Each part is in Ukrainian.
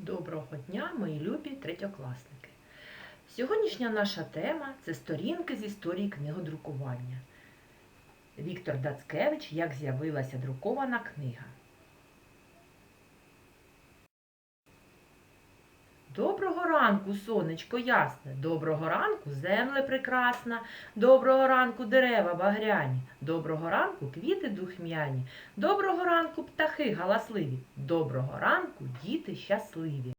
Доброго дня, мої любі третьокласники. Сьогоднішня наша тема це сторінки з історії книгодрукування. Віктор Дацкевич Як з'явилася друкована книга. Доброго ранку, сонечко ясне, доброго ранку, земле прекрасна, доброго ранку, дерева багряні, доброго ранку, квіти духмяні, доброго ранку, птахи галасливі, доброго ранку, діти щасливі.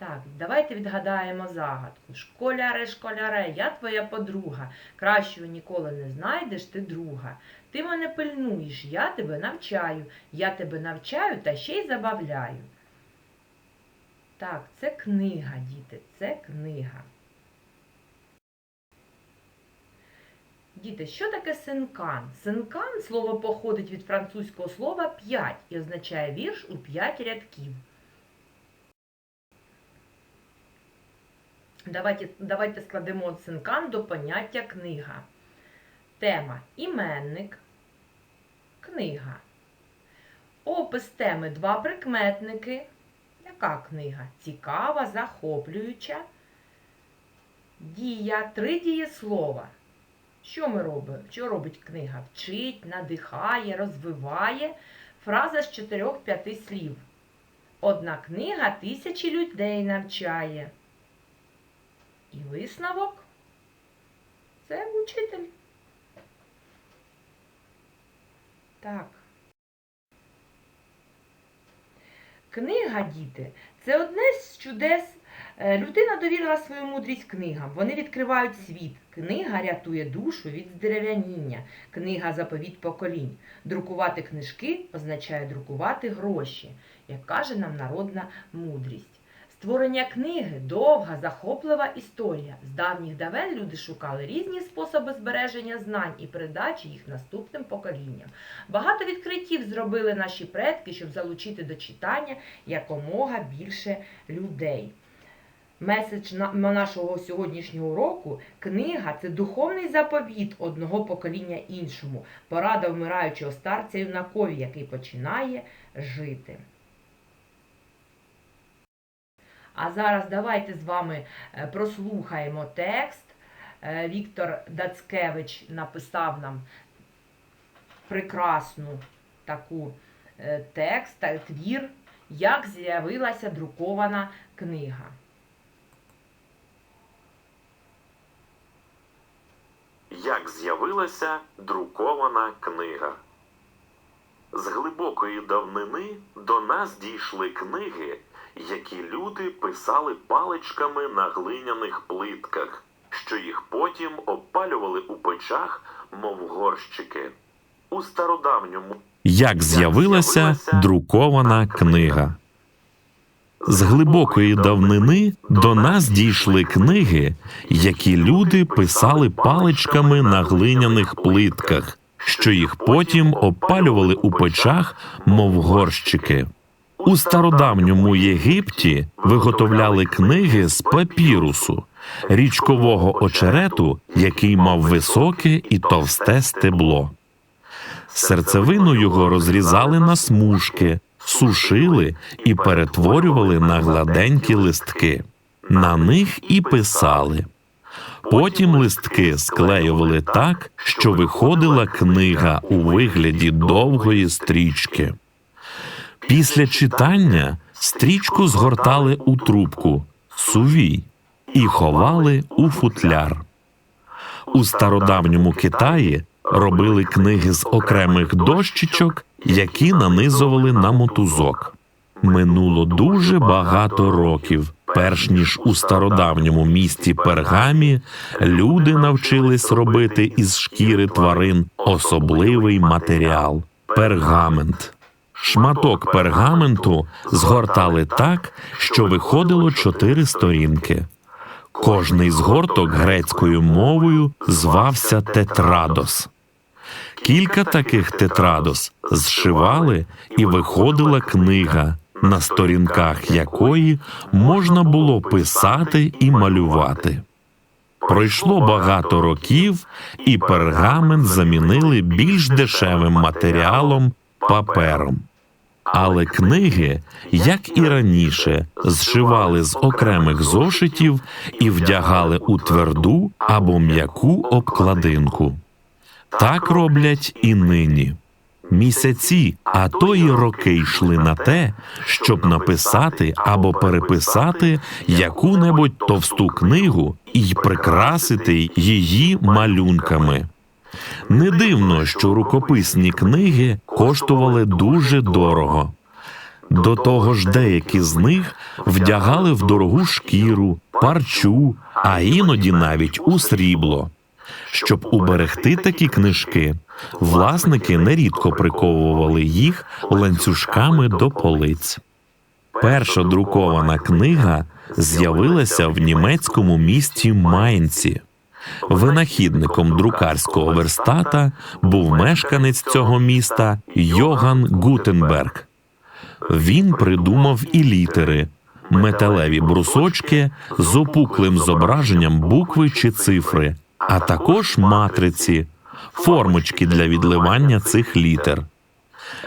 Так, давайте відгадаємо загадку. Школяре, школяре, я твоя подруга. Кращого ніколи не знайдеш ти друга. Ти мене пильнуєш, я тебе навчаю. Я тебе навчаю та ще й забавляю. Так, це книга, діти, це книга. Діти, що таке синкан? Синкан слово походить від французького слова п'ять і означає вірш у п'ять рядків. Давайте, давайте складемо цинкан до поняття книга. Тема іменник, книга. Опис теми два прикметники. Яка книга? Цікава, захоплююча. Дія, три дієслова. Що ми робимо? Що робить книга? Вчить, надихає, розвиває. Фраза з чотирьох-п'яти слів. Одна книга тисячі людей навчає. І висновок це учитель. Так. Книга, діти, це одне з чудес. Е, Людина довірила свою мудрість книгам. Вони відкривають світ. Книга рятує душу від здерев'яніння. Книга заповідь поколінь. Друкувати книжки означає друкувати гроші, як каже нам народна мудрість. Створення книги довга, захоплива історія. З давніх давен люди шукали різні способи збереження знань і передачі їх наступним поколінням. Багато відкриттів зробили наші предки, щоб залучити до читання якомога більше людей. Меседж на- нашого сьогоднішнього уроку книга це духовний заповіт одного покоління іншому, порада вмираючого старця юнакові, який починає жити. А зараз давайте з вами е, прослухаємо текст. Е, Віктор Дацкевич написав нам прекрасну таку е, текст, та твір, як з'явилася друкована книга. Як з'явилася друкована книга. З глибокої давнини до нас дійшли книги, які люди писали паличками на глиняних плитках, що їх потім опалювали у печах, мов горщики. У стародавньому Як з'явилася друкована книга. З глибокої давнини до нас дійшли книги, які люди писали паличками на глиняних плитках, що їх потім опалювали у печах, мов горщики. У стародавньому Єгипті виготовляли книги з папірусу, річкового очерету, який мав високе і товсте стебло. Серцевину його розрізали на смужки, сушили і перетворювали на гладенькі листки. На них і писали. Потім листки склеювали так, що виходила книга у вигляді довгої стрічки. Після читання стрічку згортали у трубку сувій і ховали у футляр. У стародавньому Китаї робили книги з окремих дощечок, які нанизували на мотузок. Минуло дуже багато років, перш ніж у стародавньому місті Пергамі люди навчились робити із шкіри тварин особливий матеріал пергамент. Шматок пергаменту згортали так, що виходило чотири сторінки. Кожний згорток грецькою мовою звався тетрадос. Кілька таких тетрадос зшивали і виходила книга, на сторінках якої можна було писати і малювати. Пройшло багато років, і пергамент замінили більш дешевим матеріалом папером. Але книги, як і раніше, зшивали з окремих зошитів і вдягали у тверду або м'яку обкладинку. Так роблять і нині. Місяці, а то й роки йшли на те, щоб написати або переписати яку-небудь товсту книгу і прикрасити її малюнками. Не дивно, що рукописні книги коштували дуже дорого. До того ж, деякі з них вдягали в дорогу шкіру, парчу, а іноді навіть у срібло. Щоб уберегти такі книжки, власники нерідко приковували їх ланцюжками до полиць. Перша друкована книга з'явилася в німецькому місті Майнці. Винахідником друкарського верстата був мешканець цього міста Йоган Гутенберг. Він придумав і літери, металеві брусочки з опуклим зображенням букви чи цифри, а також матриці, формочки для відливання цих літер.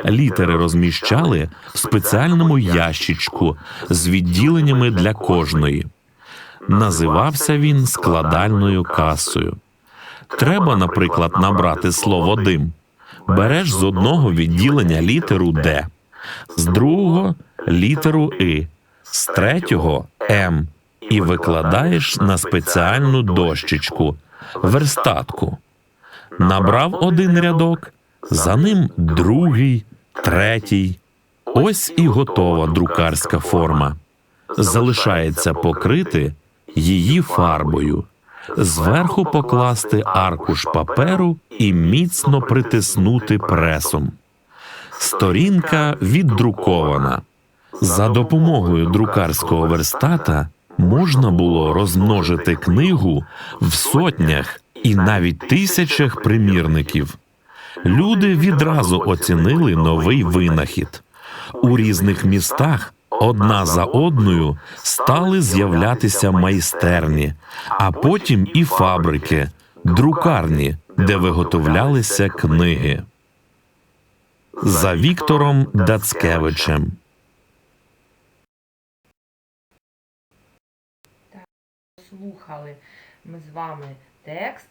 Літери розміщали в спеціальному ящичку з відділеннями для кожної. Називався він складальною касою. Треба, наприклад, набрати слово дим. Береш з одного відділення літеру Д, з другого літеру И, з третього М і викладаєш на спеціальну дощечку верстатку. Набрав один рядок, за ним другий, третій. Ось і готова друкарська форма. Залишається покрити її фарбою, зверху покласти аркуш паперу і міцно притиснути пресом. Сторінка віддрукована. За допомогою друкарського верстата можна було розмножити книгу в сотнях і навіть тисячах примірників. Люди відразу оцінили новий винахід. У різних містах одна за одною стали з'являтися майстерні, а потім і фабрики, друкарні, де виготовлялися книги. За Віктором Дацкевичем. Слухали ми з вами текст.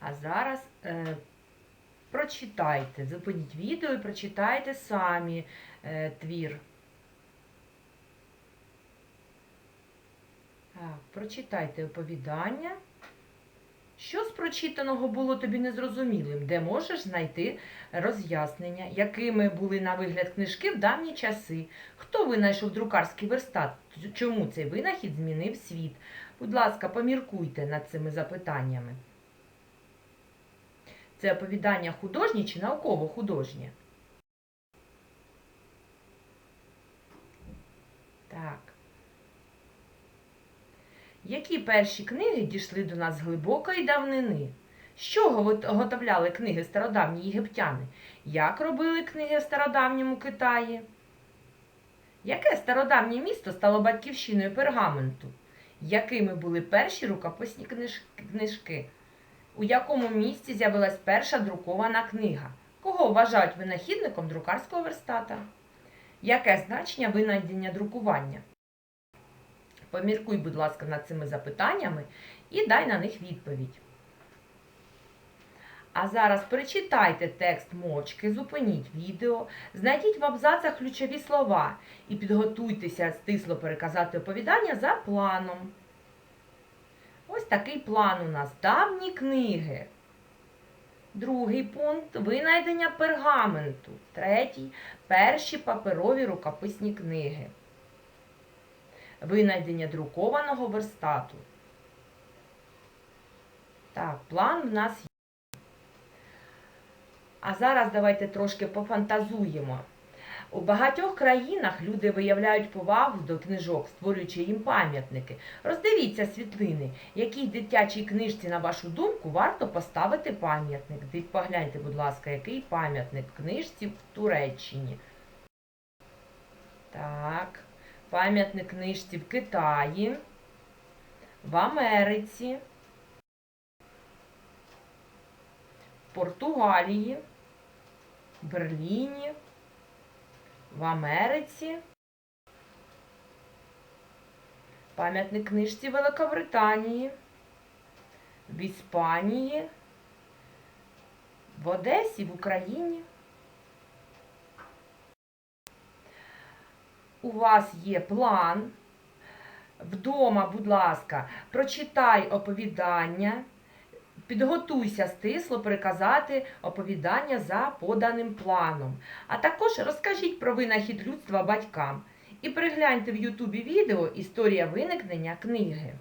А зараз е, прочитайте, зупиніть відео і прочитайте самі е, твір. Так, прочитайте оповідання. Що з прочитаного було тобі незрозумілим, де можеш знайти роз'яснення, якими були на вигляд книжки в давні часи, хто винайшов друкарський верстат, чому цей винахід змінив світ. Будь ласка, поміркуйте над цими запитаннями. Це оповідання художнє чи науково-художнє? Так. Які перші книги дійшли до нас з глибокої давнини? З чого виготовляли книги стародавні єгиптяни? Як робили книги в стародавньому Китаї? Яке стародавнє місто стало батьківщиною пергаменту? Якими були перші рукописні книжки? У якому місці з'явилась перша друкована книга? Кого вважають винахідником друкарського верстата? Яке значення винайдення друкування? Поміркуй, будь ласка, над цими запитаннями і дай на них відповідь. А зараз перечитайте текст мовчки, зупиніть відео, знайдіть в абзацах ключові слова і підготуйтеся стисло переказати оповідання за планом. Ось такий план у нас давні книги. Другий пункт винайдення пергаменту. Третій перші паперові рукописні книги. Винайдення друкованого верстату. Так, план в нас є. А зараз давайте трошки пофантазуємо. У багатьох країнах люди виявляють повагу до книжок, створюючи їм пам'ятники. Роздивіться світлини, якій дитячій книжці, на вашу думку, варто поставити пам'ятник. Погляньте, будь ласка, який пам'ятник книжці в Туреччині. Так, пам'ятник книжці в Китаї, в Америці, в Португалії, в Берліні, в Америці, пам'ятник книжці Великобританії, в Іспанії, в Одесі, в Україні. У вас є план. Вдома, будь ласка, прочитай оповідання, підготуйся стисло переказати оповідання за поданим планом. А також розкажіть про винахід людства батькам і перегляньте в Ютубі відео Історія виникнення книги.